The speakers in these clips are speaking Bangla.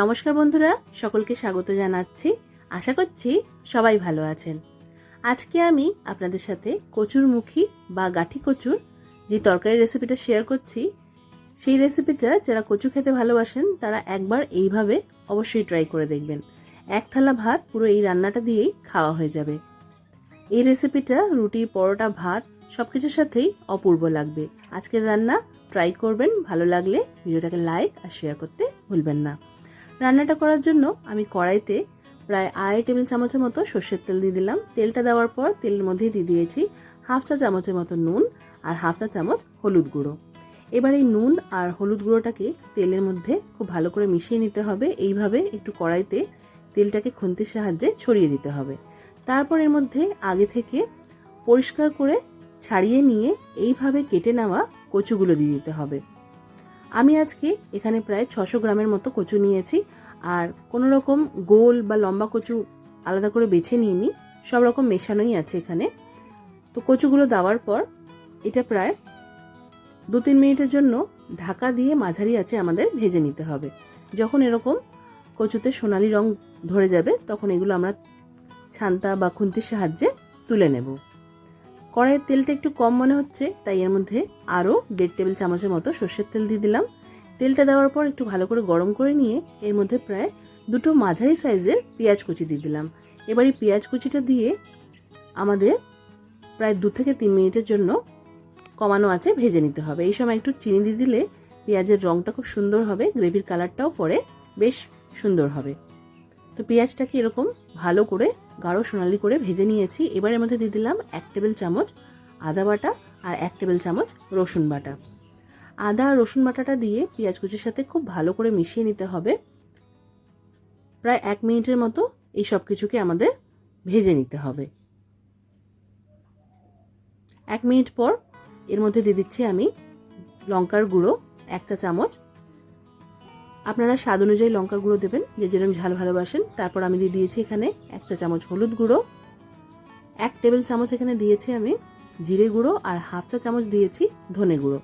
নমস্কার বন্ধুরা, সকলকে স্বাগত জানাচ্ছি। আশা করছি সবাই ভালো আছেন। আজকে আমি আপনাদের সাথে কচুরমুখী বা গাঠি কচুর যে তরকারি রেসিপিটা শেয়ার করছি, সেই রেসিপিটা যারা কচু খেতে ভালোবাসেন, তারা একবার এইভাবে অবশ্যই ট্রাই করে দেখবেন। এক থালা ভাত পুরো এই রান্নাটা দিয়েই খাওয়া হয়ে যাবে। এই রেসিপিটা রুটি, পরোটা, ভাত সব কিছুর সাথেই অপূর্ব লাগবে। আজকের রান্না ট্রাই করবেন, ভালো লাগলে ভিডিওটাকে লাইক আর শেয়ার করতে ভুলবেন না। রান্নাটা করার জন্য আমি কড়াইতে প্রায় আড়াই টেবিল চামচের মতো সর্ষের তেল দিয়ে দিলাম। তেলটা দেওয়ার পর তেলের মধ্যেই দিয়ে দিয়েছি হাফ চা চামচের মতো নুন আর হাফ চা চামচ হলুদ গুঁড়ো। এবার এই নুন আর হলুদ গুঁড়োটাকে তেলের মধ্যে খুব ভালো করে মিশিয়ে নিতে হবে। এইভাবে একটু কড়াইতে তেলটাকে খুন্তির সাহায্যে ছড়িয়ে দিতে হবে। তারপর এর মধ্যে আগে থেকে পরিষ্কার করে ছাড়িয়ে নিয়ে এইভাবে কেটে নেওয়া কচুগুলো দিয়ে দিতে হবে। আমি আজকে এখানে প্রায় ছশো গ্রামের মতো কচু নিয়েছি, আর কোনো রকম গোল বা লম্বা কচু আলাদা করে বেছে নিইনি, সব রকম মেশানোই আছে এখানে। তো কচুগুলো দেওয়ার পর এটা প্রায় দু তিন মিনিটের জন্য ঢাকা দিয়ে মাঝারি আছে আমাদের ভেজে নিতে হবে। যখন এরকম কচুতে সোনালি রং ধরে যাবে, তখন এগুলো আমরা ছান্তা বা খুন্তির সাহায্যে তুলে নেব। কড়াইয়ের তেলটা একটু কম মনে হচ্ছে, তাই এর মধ্যে আরও দেড় টেবিল চামচের মতো সর্ষের তেল দিয়ে দিলাম। তেলটা দেওয়ার পর একটু ভালো করে গরম করে নিয়ে এর মধ্যে প্রায় দুটো মাঝারি সাইজের পেঁয়াজ কুচি দিয়ে দিলাম। এবার এই পেঁয়াজ কুচিটা দিয়ে আমাদের প্রায় দু থেকে তিন মিনিটের জন্য কমানো আছে ভেজে নিতে হবে। এই সময় একটু চিনি দিয়ে দিলে পেঁয়াজের রঙটা খুব সুন্দর হবে, গ্রেভির কালারটাও পরে বেশ সুন্দর হবে। তো পেঁয়াজটাকে এরকম ভালো করে, গাঢ় সোনালি করে ভেজে নিয়েছি। এবার এর মধ্যে দিয়ে দিলাম এক টেবিল চামচ আদা বাটা আর এক টেবিল চামচ রসুন বাটা। আদা আর রসুন বাটাটা দিয়ে পেঁয়াজ কুচির সাথে খুব ভালো করে মিশিয়ে নিতে হবে। প্রায় এক মিনিটের মতো এই সব কিছুকে আমাদের ভেজে নিতে হবে। এক মিনিট পর এর মধ্যে দিয়ে দিচ্ছি আমি লঙ্কার গুঁড়ো, এক চা চামচ আপনারা স্বাদ অনুযায়ী লঙ্কার গুঁড়ো দেবেন, যে যেরকম ঝাল ভালোবাসেন। তারপর আমি দিয়ে দিয়েছি এখানে এক চা চামচ হলুদ গুঁড়ো। এক টেবিল চামচ এখানে দিয়েছি আমি জিরে গুঁড়ো আর হাফ চা চামচ দিয়েছি ধনে গুঁড়ো।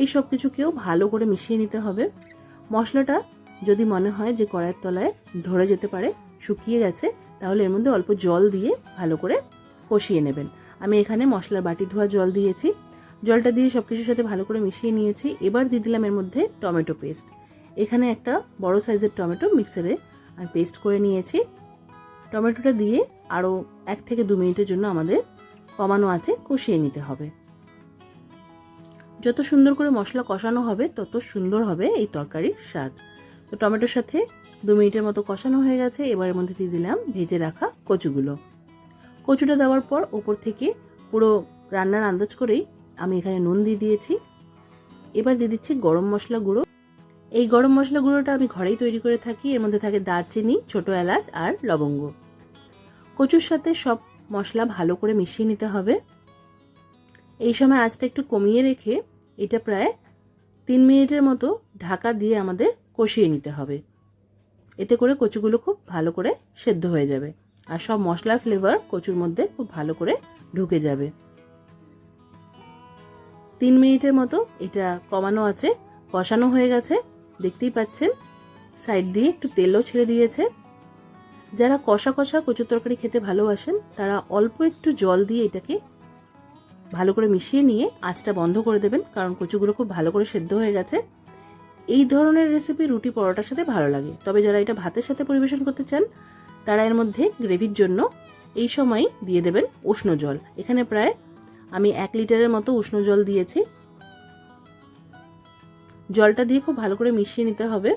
এই সব কিছুকেও ভালো করে মিশিয়ে নিতে হবে। মশলাটা যদি মনে হয় যে কড়াইয়ের তলায় ধরে যেতে পারে, শুকিয়ে গেছে, তাহলে এর মধ্যে অল্প জল দিয়ে ভালো করে কষিয়ে নেবেন। আমি এখানে মশলার বাটি ধোয়া জল দিয়েছি। জলটা দিয়ে সব কিছুর সাথে ভালো করে মিশিয়ে নিয়েছি। এবার দিয়ে দিলাম এর মধ্যে টমেটো পেস্ট। এখানে একটা বড় সাইজের টমেটো মিক্সারে আমি পেস্ট করে নিয়েছি। টমেটোটা দিয়ে আরও এক থেকে দু মিনিটের জন্য আমাদের কমানো আছে, কষিয়ে নিতে হবে। যত সুন্দর করে মশলা কষানো হবে, তত সুন্দর হবে এই তরকারির স্বাদ। তো টমেটোর সাথে দু মিনিটের মতো কষানো হয়ে গেছে, এবারের মধ্যে দিয়ে দিলাম ভেজে রাখা কচুগুলো। কচুটা দেওয়ার পর ওপর থেকে পুরো রান্নার আন্দাজ করেই আমি এখানে নুন দিয়ে দিয়েছি। এবার দিয়ে দিচ্ছি গরম মশলা গুঁড়ো এই গরম মশলা গুঁড়োটা আমি ঘরেই তৈরি করে থাকি। এর মধ্যে থাকে দারচিনি, ছোটো এলাচ আর লবঙ্গ। কচুর সাথে সব মশলা ভালো করে মিশিয়ে নিতে হবে। এই সময় আঁচটা একটু কমিয়ে রেখে এটা প্রায় তিন মিনিটের মতো ঢাকা দিয়ে আমাদের কষিয়ে নিতে হবে। এতে করে কচুগুলো খুব ভালো করে সেদ্ধ হয়ে যাবে। আর সব মশলার ফ্লেভার কচুর মধ্যে খুব ভালো করে ঢুকে যাবে। তিন মিনিটের মতো এটা কমানো আছে, কষানো হয়ে গেছে। দেখতেই পাচ্ছেন সাইড দিয়ে একটু তেলও ছেড়ে দিয়েছে। যারা কষা কষা কচুর তরকারি খেতে ভালোবাসেন, তারা অল্প একটু জল দিয়ে এটাকে ভালো করে মিশিয়ে নিয়ে আঁচটা বন্ধ করে দেবেন, কারণ কচুগুলো খুব ভালো করে সেদ্ধ হয়ে গেছে। এই ধরনের রেসিপি রুটি পরোটার সাথে ভালো লাগে। তবে যারা এটা ভাতের সাথে পরিবেশন করতে চান, তারা এর মধ্যে গ্রেভির জন্য এই সময় দিয়ে দেবেন উষ্ণ জল। এখানে প্রায় আমি এক লিটারের মতো উষ্ণ জল দিয়েছি। জলটা দিয়ে খুব ভালো করে মিশিয়ে নিতে হবে।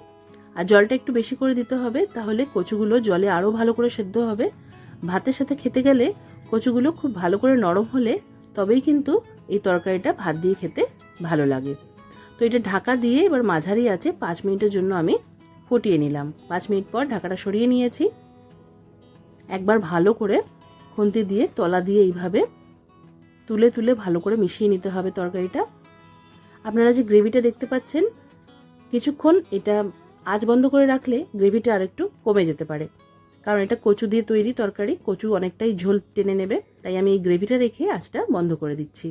আর জলটা একটু বেশি করে দিতে হবে, তাহলে কচুগুলো জলে আরও ভালো করে সেদ্ধ হবে। ভাতের সাথে খেতে গেলে কচুগুলো খুব ভালো করে নরম হলে তবেই কিন্তু এই তরকারিটা ভাত দিয়ে খেতে ভালো লাগে। তো এটা ঢাকা দিয়ে এবার মাঝারি আছে, পাঁচ মিনিটের জন্য আমি ফুটিয়ে নিলাম। পাঁচ মিনিট পর ঢাকাটা সরিয়ে নিয়েছি। একবার ভালো করে খুন্তি দিয়ে, তলা দিয়ে এইভাবে তুলে তুলে ভালো করে মিশিয়ে নিতে হবে তরকারিটা। আপনারা যে গ্রেভিটা দেখতে পাচ্ছেন, কিছুক্ষণ এটা আজ বন্ধ করে রাখলে গ্রেভিটা আরেকটু কমে যেতে পারে। কারণ এটা কচু দিয়ে তৈরি তরকারি, কচু অনেকটাই ঝোল টেনে নেবে, তাই আমি এই গ্রেভিটা রেখে আঁচটা বন্ধ করে দিচ্ছি।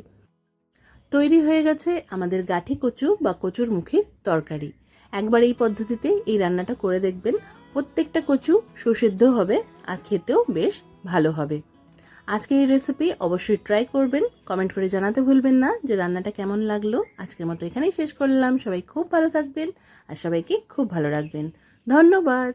তৈরি হয়ে গেছে আমাদের গাঠি কচু বা কচুর মুখের তরকারি। একবার এই পদ্ধতিতে এই রান্নাটা করে দেখবেন, প্রত্যেকটা কচু সুসিদ্ধ হবে আর খেতেও বেশ ভালো হবে। আজকে এই রেসিপি অবশ্যই ট্রাই করবেন। কমেন্ট করে জানাতে ভুলবেন না যে রান্নাটা কেমন লাগল। আজকের মতো এখানেই শেষ করলাম। সবাই খুব ভালো থাকবেন আর সবাইকে খুব ভালো রাখবেন। ধন্যবাদ।